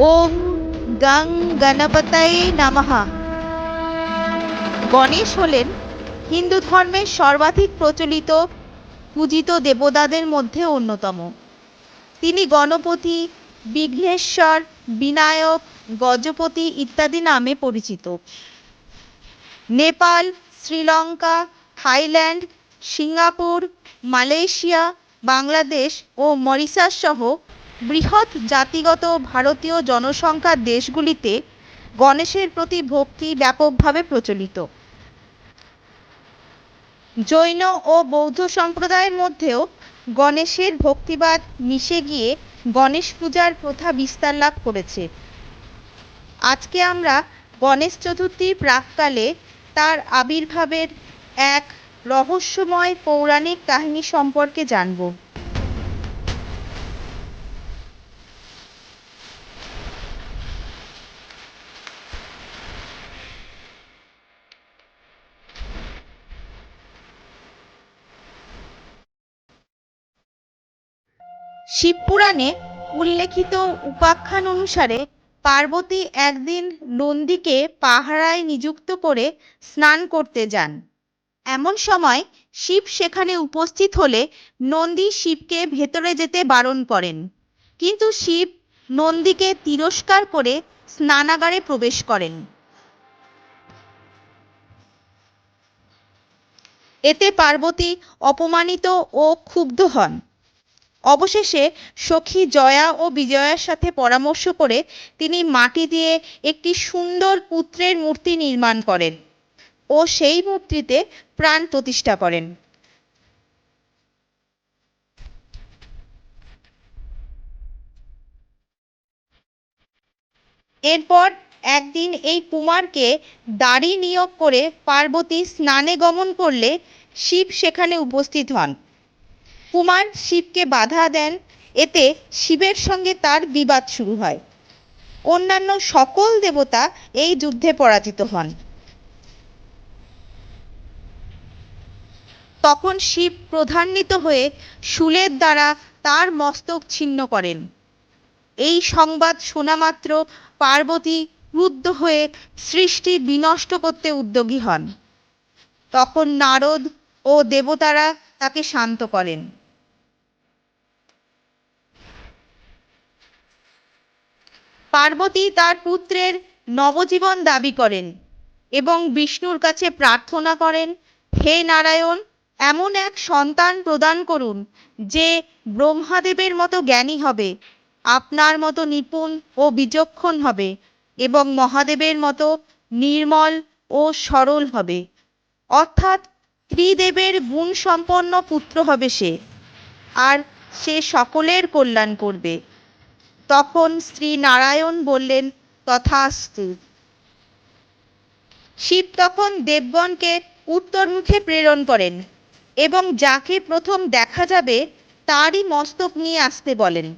ওম গাং গণপতায়ে নামাহা গণেশ হলেন হিন্দু ধর্মের সর্বাধিক প্রচলিত, পূজিত দেবতাদের মধ্যে অন্যতম। তিনি গণপতি, বিঘ্নেশ্বর, বিনায়ক, গজপতি ইত্যাদি নামে পরিচিত। Nepal, Sri Lanka, Thailand, Singapore, Malaysia, Bangladesh ও মরিশাস সহ বৃহৎ জাতিগত ভারতীয় জনসংখ্যার দেশগুলিতে গণেশের প্রতি ভক্তি ব্যাপকভাবে প্রচলিত। জৈন ও বৌদ্ধ সম্প্রদায়ের মধ্যেও গণেশের ভক্তিবাদ মিশে গিয়ে গণেশ পূজার প্রথা বিস্তার লাভ করেছে। আজকে আমরা গণেশ চতুর্থীর প্রাককালে তার আবির্ভাবের এক রহস্যময় পৌরাণিক কাহিনী সম্পর্কে জানব। শিবপুরাণে উল্লেখিত উপাখ্যান অনুসারে পার্বতী একদিন নন্দীকে পাহারায় নিযুক্ত করে স্নান করতে যান। এমন সময় শিব সেখানে উপস্থিত হলে নন্দী শিবকে ভেতরে যেতে বারণ করেন। কিন্তু শিব নন্দীকে তিরস্কার করে স্নানাগারে প্রবেশ করেন। এতে পার্বতী অপমানিত ও ক্ষুব্ধ হন। অবশেষে সখী জয়া ও বিজয়ার সাথে পরামর্শ করে তিনি মাটি দিয়ে একটি সুন্দর পুত্রের মূর্তি নির্মাণ করেন ও সেই মূর্তিতে প্রাণ প্রতিষ্ঠা করেন। এরপর একদিন এই কুমারকে দাড়ি নিয়োগ করে পার্বতী স্নানে গমন করলে শিব সেখানে উপস্থিত হন। কুমার শিবকে বাধা দেন, এতে শিবের সঙ্গে তার বিবাদ শুরু হয়। অন্যান্য সকল দেবতা এই যুদ্ধে পরাজিত হন। তখন শিব প্রধান্বিত হয়ে শুলের দ্বারা তার মস্তক ছিন্ন করেন। এই সংবাদ শোনা মাত্র পার্বতী ক্রুদ্ধ হয়ে সৃষ্টি বিনষ্ট করতে উদ্যোগী হন। তখন নারদ ও দেবতারা তাকে শান্ত করেন। পার্বতী তার পুত্রের নবজীবন দাবি করেন এবং বিষ্ণুর কাছে প্রার্থনা করেন, হে নারায়ণ, এমন এক সন্তান প্রদান করুন যে ব্রহ্মাদেবের মতো জ্ঞানী হবে, আপনার মতো নিপুণ ও বিচক্ষণ হবে এবং মহাদেবের মতো নির্মল ও সরল হবে। অর্থাৎ ত্রিদেবের গুণ সম্পন্ন পুত্র হবে সে, আর সে সকলের কল্যাণ করবে। তখন শ্রী নারায়ণ বললেন, তথাস্তু। শিব তখন দেবগণকে উত্তরমুখে প্রেরণ করেন এবং যাকে প্রথম দেখা যাবে তারই মস্তক নিয়ে আসতে বলেন।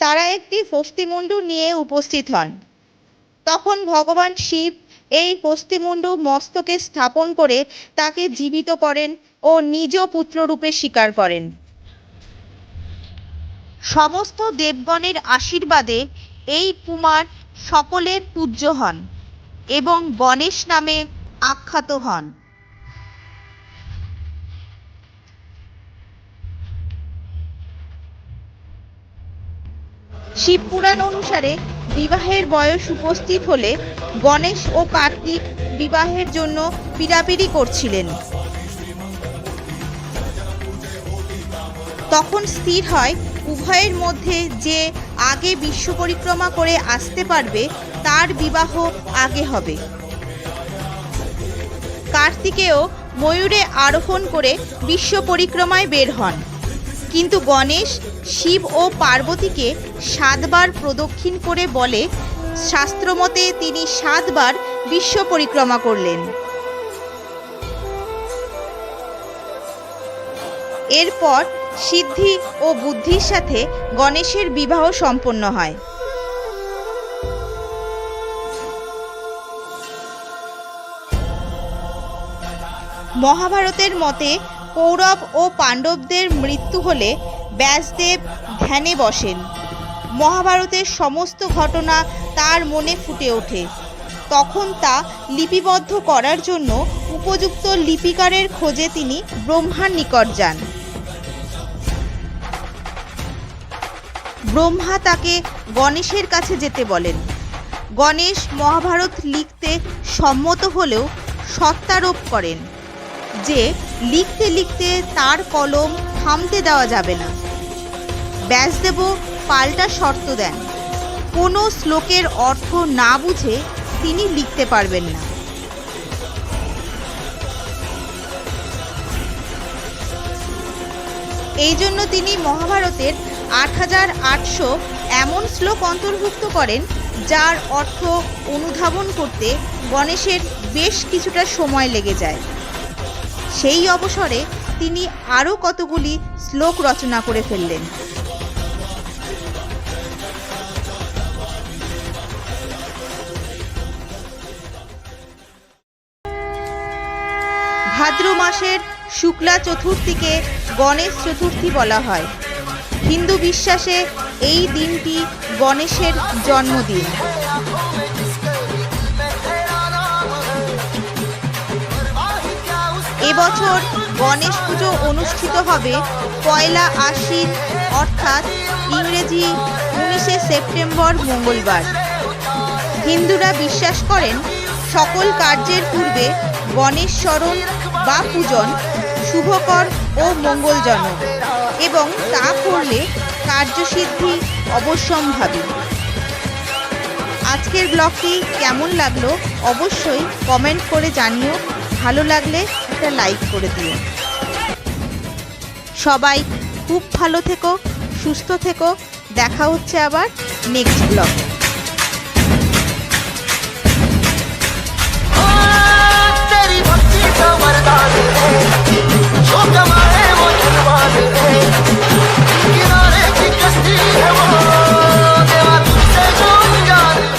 তারা একটি হস্তিমুণ্ডু নিয়ে উপস্থিত হন। তখন ভগবান শিব এই হস্তিমুণ্ডু মস্তকে স্থাপন করে তাকে জীবিত করেন ও নিজ পুত্ররূপে স্বীকার করেন। সমস্ত দেবগণের আশীর্বাদে এই কুমার সকলের পূজ্য হন এবং গণেশ নামে আখ্যাত হন। শিবপুরাণ অনুসারে বিবাহের বয়স উপস্থিত হলে গণেশ ও কার্তিক বিবাহের জন্য পিড়াপিড়ি করছিলেন। তখন স্থির হয় উভয়ের মধ্যে যে আগে বিশ্ব পরিক্রমা করে আসতে পারবে, তার বিবাহ আগে হবে। কার্তিকেয় ময়ূরে আরোহণ করে বিশ্ব পরিক্রমায় বের হন। কিন্তু গণেশ, শিব ও পার্বতীকে সাতবার প্রদক্ষিণ করে বলে, শাস্ত্রমতে তিনি সাতবার বিশ্ব পরিক্রমা করলেন। এরপর সিদ্ধি ও বুদ্ধির সাথে গণেশের বিবাহ সম্পন্ন হয়। মহাভারতের মতে কৌরব ও পাণ্ডবদের মৃত্যু হলে ব্যাসদেব ধ্যানে বসেন। মহাভারতের সমস্ত ঘটনা তার মনে ফুটে ওঠে। তখন তা লিপিবদ্ধ করার জন্য উপযুক্ত লিপিকারের খোঁজে তিনি ব্রহ্মার নিকট যান। ব্রহ্মা তাকে গণেশের কাছে যেতে বলেন। গণেশ মহাভারত লিখতে সম্মত হলেও সত্যারোপ করেন যে, লিখতে লিখতে তার কলম থামতে দেওয়া যাবে না। ব্যাসদেব পাল্টা শর্ত দেন। কোনো শ্লোকের অর্থ না বুঝে তিনি লিখতে পারবেন না। এই জন্য তিনি মহাভারতের আট হাজার আটশো এমন শ্লোক অন্তর্ভুক্ত করেন, যার অর্থ অনুধাবন করতে গণেশের বেশ কিছুটা সময় লেগে যায়। সেই অবসরে তিনি আরও কতগুলি শ্লোক রচনা করে ফেললেন। ভাদ্র মাসের শুক্লা চতুর্থীকে গণেশ চতুর্থী বলা হয়। হিন্দু বিশ্বাসে এই দিনটি গণেশের জন্মদিন। এবছর গণেশ পুজো অনুষ্ঠিত হবে পয়লা আশ্বিন, অর্থাৎ ইংরেজি উনিশে সেপ্টেম্বর মঙ্গলবার। হিন্দুরা বিশ্বাস করেন, সকল কার্যের পূর্বে গণেশ স্মরণ বা পূজন শুভকর ও মঙ্গলজনক। এবং তা করলে কার্যসিদ্ধি অবশ্যম্ভাবী। আজকের ব্লগটি কেমন লাগল অবশ্যই কমেন্ট করে জানিও। ভালো লাগলে একটা লাইক করে দিও। সবাই খুব ভালো থেকো, সুস্থ থেকো। দেখা হচ্ছে আবার নেক্সট ব্লগে